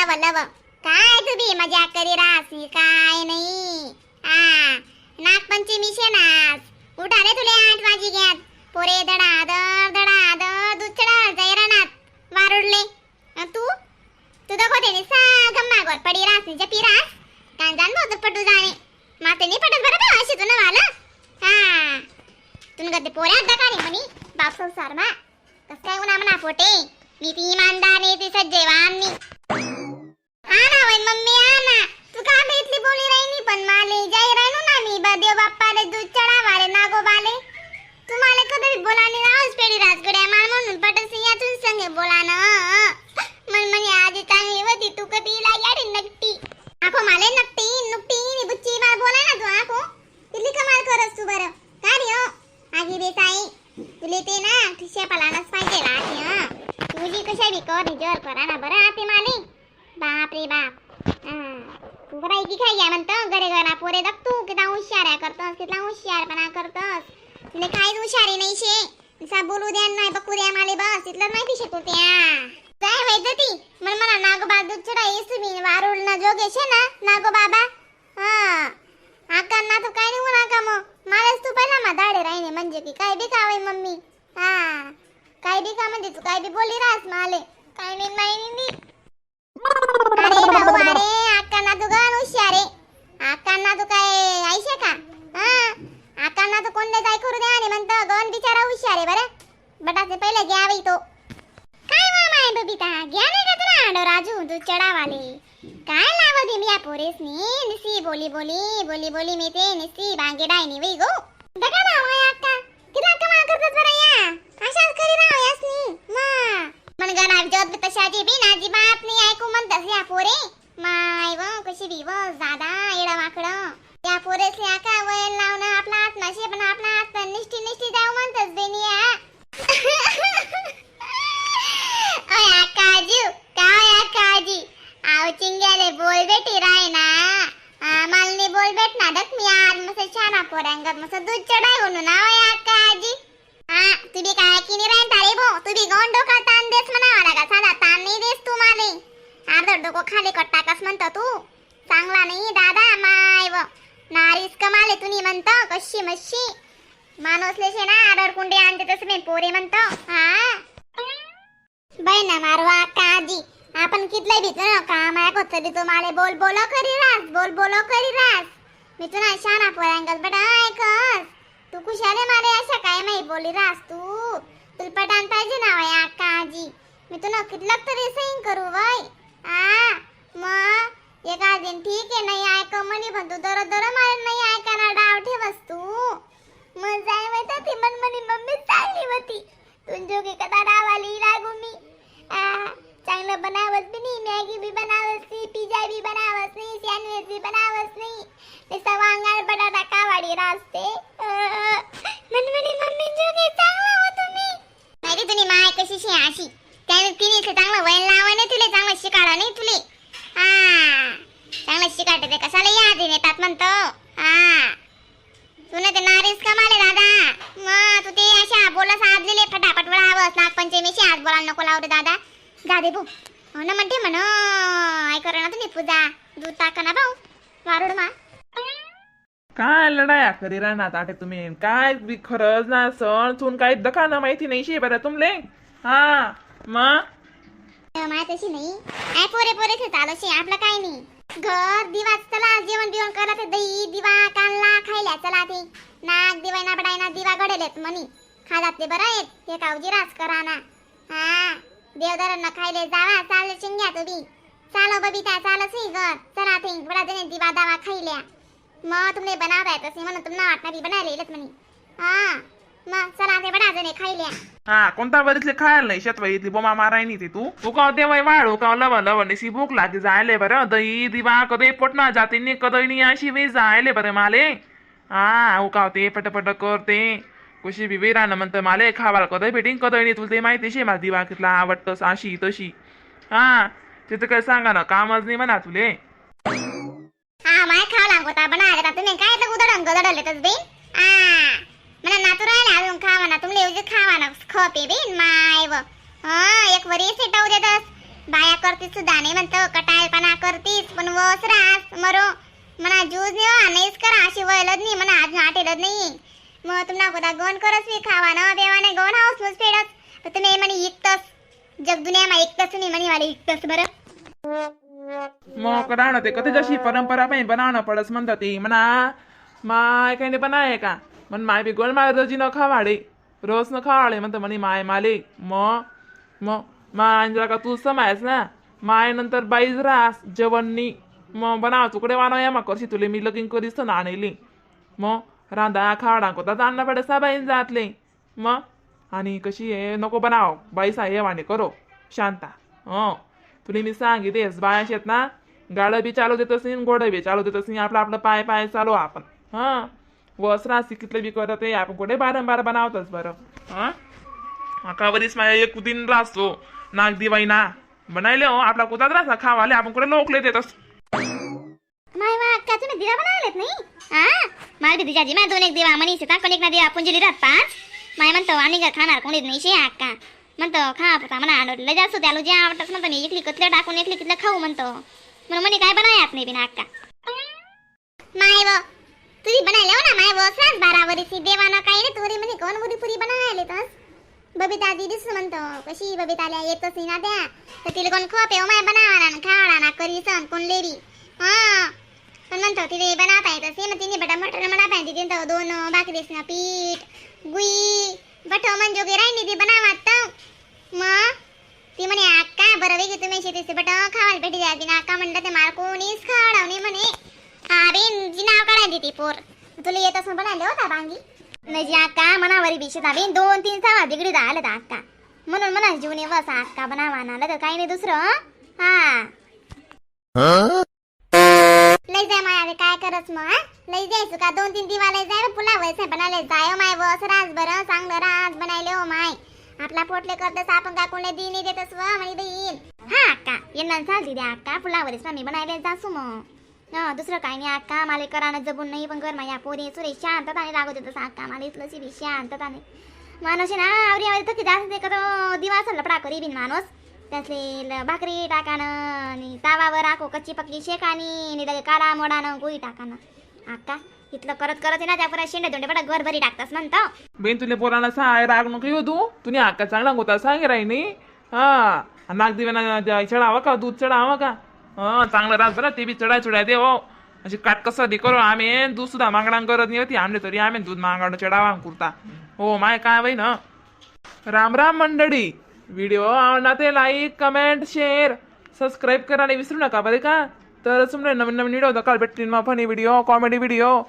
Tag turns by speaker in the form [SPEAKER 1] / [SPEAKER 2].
[SPEAKER 1] लव लव काय तुम्ही मजा करी रासी काय नाही. आ नागपंचमी शेनास उठा रे तुले आठ वाजी घ्यात. पोरे दडा दर दडा दर दूध चढा वारुडले तू तू दाखवते नि सागम मागवर पडी रास नि जपी रास कांजान बहुत पटू जाणे. माते नि पटत बरं बा अशी तुला वाला? हा. तुन गद्दे पोऱ्या दकाने म्हणी. बाप संसार मा. कस काय उन्हा म्हणा पोटे मी ती इमानदार नी ती सज्जेवान नी हा ना वय मम्मी हा ना तू का भेटली बोली राहिनी पण माले जाई राहिनो ना मी. बदेव बाप्पाले दूध चढावाले नागोबाले तुम्हाला कधी बोलाने नावच पेडी राजगड्या माल म्हणून. पटसी यातून संगे बोला ना. मन म्हणे आजी चांगली होती तू कधी याडी नक्की आखो माले नक्की नुकटी नि बुच्ची बार बोला ना तू आखो. किती कमाल करस तू बरं? का रे हो? आगी देसाई तुले ते ना ठिशा पलानच पाहिजे लाटी हा. तुझी कशा बी कर रिजर करा ना बरं आते माले. बाप रे बाप. हा. बरं ऐकी काय या म्हणतं. गरे गरा पोरे दग तू किती हुशाऱ्या करतस किती हुशारपणा करतस. तुला काहीच हुशारी नाही शे बोलू द्या नाही बघू द्या माले बस. इथलं माहिती शे तू त्या काय व्हायचं ती मन म्हणा नागोबा दूध चढा येस मी वारुळ ना जोगे शे ना नागो बाबा हा आका ना तू काय नाही म्हणा का मग मलाच तू पहिला मा दाडे राहिने म्हणजे की काय बी कावे मम्मी हा काय बी का म्हणजे तू काय बी बोली राहस माले काय नाही माहिती अरे भाऊ अरे अक्कांना तू गण हुशारे अक्कांना तू काय ऐशे का हा अक्कांना तू कोणते काय करू दे आणि म्हणतो गण बिचारा हुशारे बरं बटाचे पहिले घ्यावे तो काय मामा आहे बबिता घ्या नाही का तुला आडो राजू तू चढावाले। काय नाव दे मी या पोरेसनी? निसी बोली बोली बोली बोली मी ते निसी बांगे डायनी वई गो। दगा ना माय अक्का किती कमा करतात बरं या? अशाच करी राव यासनी ना मन गणा जोत तशाची बी नाजी बाप नाही ऐकू म्हणतस या पोरे। माय व कशी बी व दादा येडा वाकडं। या पोरेसले आका वयन लावणं आपला आत्माशे पण आपला आत्मा निष्ठी निष्ठी जाऊ म्हणतस बेनिया ओय आकाजू काय आकाजी आव चिंग्याले बोल बेटी राय ना आ, मालनी बोल बेट ना दक मी आज मस्त छाना मस्त दूध चढाय म्हणून ना ओय आकाजी हा तुम्ही काय की नाही राहीन तारे भो तुम्ही गौन डोका ताण देस म्हणावा लागा साधा ताण नाही देस तू माले अर्ध डोकं खाली कट्टा कस म्हणतो तू चांगला नाही दादा माय व नारीस कमाले तुम्ही म्हणतो कशी मशी माणूसले शे ना आडर कुंडे आणते तसं मी पोरे म्हणतो हा ना मारवा काजी आपण कितले भीतो काम आहे कोत बी तुम्हाला बोल बोलो करी रास बोल बोलो करी रास मी तुला शाना पोरांगत बटा ऐकस तू कुशाले मारे अशा काय माही बोली रास तू. तुला पटान पाहिजे ना वय काजी मी तुला कितलक तरी सही करू वय. आ मग एक आजीन ठीक आहे नाही ऐक म्हणी पण तू दर दर मारे नाही ऐकायला डाव ठेवस तू. मग जाय माहिती ती मन म्हणी मम्मी चांगली होती. तुझ्या की कदा डावाली लागू मी. आ, चांगलं बनावत बी नाही मॅगी बी बनावत नाही पिझ्झा बी बनावत नाही सँडविच बी बनावत नाही नुसतं वांगाळ बटाटा कावाडी रासते मन म्हणे मम्मी जोगे चांगलं हो तुम्ही माहिती तुम्ही माय कशी शे अशी त्याने तिने इथे चांगलं वयन लावा नाही तुले चांगलं शिकाडा नाही तुले हा चांगलं शिकाडते ते कशाला याद येतात म्हणतो हा. तुला ते नारीस कमाले दादा. मग तू ते अशा बोला साधलेले फटाफट वळावस. नागपंचमीशी आज बोलायला नको लावते दादा. जा दे भू हो ना म्हणते म्हण. ऐ करा ना तुम्ही पूजा. दूध टाका ना भाऊ. वारुड मा.
[SPEAKER 2] काय लढाया करी राहणार आटे तुम्ही? काय बी खरंच ना सण थून काही दखाना माहिती नाही शे बरं तुमले. हा मग
[SPEAKER 1] तशी नाही. ऐ पोरे पोरे ते चालू शे. आपलं काय नाही. घर दिवा चला जेवण बिवण करा ते दही दिवा कानला खायला. चला ते. नाक दिवाय ना बडाय ना दिवा घडेलेत मनी खाजात ते बरं आहेत हे कावजी रास करा ना. हा. देवदारांना खायले जावा. चालले शिंग्या तुम्ही. चालो बबिता चालो सी घर. चला ते. बडा देणे दिवा दावा खायल्या मग तुमने बनावायचं असे म्हणून तुम्हाला वाटणार बनायला येलत म्हणे. हा. मग चला ते बडा देणे खायल्या
[SPEAKER 2] हा कोणता बरीतले खायला नाही शेतवा इथली बोमा माराय नाही ती. तू ते वय वाढ उकाव लव लव निशी भूक लागे जायले बरं. दही दिवा कदे पोटना जाते नी कदळणी अशी वे जायले बरं माले. हा उकाव ते पटपट करते. कशी बी वेरानं म्हणतं माले खावाल कदय भेटीन कदळणी तुला ते माहिती शे मला दिवा कितला आवडतस अशी तशी. हा तिथं काय सांगा ना कामच नाही म्हणा तुले.
[SPEAKER 1] हा माय खाव लागोता बनायला का तुम्ही काय तर उदडंग गदडले तस बे आ మన नातू राहिले अजून खावा ना तुमले उजे खावा ना खपे बे माय व हा एक वरी सेटाऊ देतस. बाया करतीस सुद्धा नाही म्हणतो कटाळपणा करतीस पण वस रास मरो. मना जूज नाही नाहीच करा अशी वळलत नाही म्हणा आज नाटेलत नाही. मग तुम्हाला कोणता गण करस मी खावा ना देवाने गोन हाऊस मग फेडत तर तुम्ही म्हणे इकतस. जग दुनियामा इकतस नाही म्हणे मला इकतस बरं.
[SPEAKER 2] मग राहणं ते कधी जशी परंपरा पाहिजे बनावणं पडस म्हणतात ते म्हणा माय काही बनाय का? मन माय बी गोल माय रजी न खावाडे रोज न खावाडे म्हणतं म्हणे माय माले म मग माय का तू समायस ना? माय नंतर बाईज रास जेवणनी मग बनाव तुकडे वानो या मग करशी तुले मी लगीन करीस तर नाणेली मग रांदा खावडा कोता जाणं पडे साबाईन जातले. मग आणि कशी हे नको बनाव बाई हे वाणे करो. शांता हं तुले मी सांगितलेस बाया शेत ना गाडं बी चालू देत असेल घोडं बी चालू देत असेल आपलं आपलं पाय पाय चालू आपण. हां? वस्त्रा कितले बी करत आहे आपण कुठे बारंबार बनावतच बरं? हां? अकावरीस माझ्या एक दिन राहतो. नाग दिवाई ना बनायले हो आपला कुतात राहता खावाले आपण कुठे लोकले देतस?
[SPEAKER 1] माय वा अक्का तुम्ही दिवा बनवलेत नाही? हा? मला बी तुझ्याजी माझ्या दोन एक दिवा म्हणीस येतात कोण एक ना दिवा पुंजली राहत पाच. माय म्हणतो आणि का खाणार कोणीच नाही शे अक्का म्हणतो खा पुता म्हणा आणलं जास्त त्याला जे आवडतच म्हणतो मी एकली कतलं टाकून एकली कितलं खाऊ म्हणतो. म्हणून म्हणे काय बनायात नाही बिना अक्का माय व तुझी बनायला हो ना माय व सात कशी देवाना काय रे तुरी म्हणे कोण पुरी पुरी बनायले तस? बबिता दिदीच म्हणतो कशी बबिताला येतच नाही ना त्या. तर तिला कोण खोपे हो माय बनावा ना खावडा ना करी सण कोण लेरी हा. पण म्हणतो तिथे बनवता येत असे मग तिने बटा मटण बनवता येते तिथं दोन भाकरीस ना पीठ गुई बटो म्हणजे गे राहिली ती बनावा तर. मग? ती म्हणे अक्का बरं वेगळी तुम्ही शेतीचे बट खावायला भेटी जायची ना अक्का म्हणलं ते मला कोणीच खावडावणे म्हणे. हा बेन जी नाव काढायची ती पोर. तुला येत असं बनायला होता बांगी. नजी जी अक्का मनावरी बिशी बेन दोन तीन सहा दिगडी झालं तर अक्का म्हणून म्हणा जीवने बस अक्का बनावा ना तर काही नाही दुसरं हा? लई जाय माया काय करच मग हा? लई जायचं का? दोन तीन दिवा लई जाय पुला वयस बनायला. जाय हो माय बस राज बरं चांगलं राज बनायले हो माय. आपला पोटले करतस आपण का कोणी दिन देतस व म्हणे देईन. हा अक्का यांना चालती द्या अक्का फुलावरीच मी बनायला जासू मग हा दुसरं काही नाही अक्का मला करानं जबून नाही पण कर माझ्या पोरी सुरे शांतताने लागत होतं अक्का मला इथलं सिरी शांतताने. माणूस आहे ना आवरी आवरी थकी जास्त एखादं करो दिवास लपडा करी बिन माणूस. त्यातले ल- भाकरी टाकानं आणि तावावर राखो कच्ची पक्की शेकानी आणि लगे काळा मोडानं गोळी टाकानं. अक्का इथलं करत करत आहे ना त्या परत शेंडे दोंडे पडा घर भरी टाकतास म्हणतो.
[SPEAKER 2] बेन तुले पोरांना सांग राग नको येऊ तू. तुने हक्का चांगला होता सांग राहिनी. हा. नाग ना चढावं का दूध चढावा का? हा चांगलं राहत बरं ते बी चढाय चढाय दे हो. अशी काटकसर दे करू आम्ही दूध सुद्धा मागणा करत नाही होती आमले तरी आम्ही दूध मागणं चढावा कुर्ता. हो माय काय बाई ना. राम राम मंडळी. व्हिडिओ आवडला ते लाईक कमेंट शेअर सबस्क्राईब करायला विसरू नका बरे का? तर तुम्हाला नवीन नवीन व्हिडिओ दकाल भेटतील मग फनी व्हिडिओ कॉमेडी व्हिडिओ.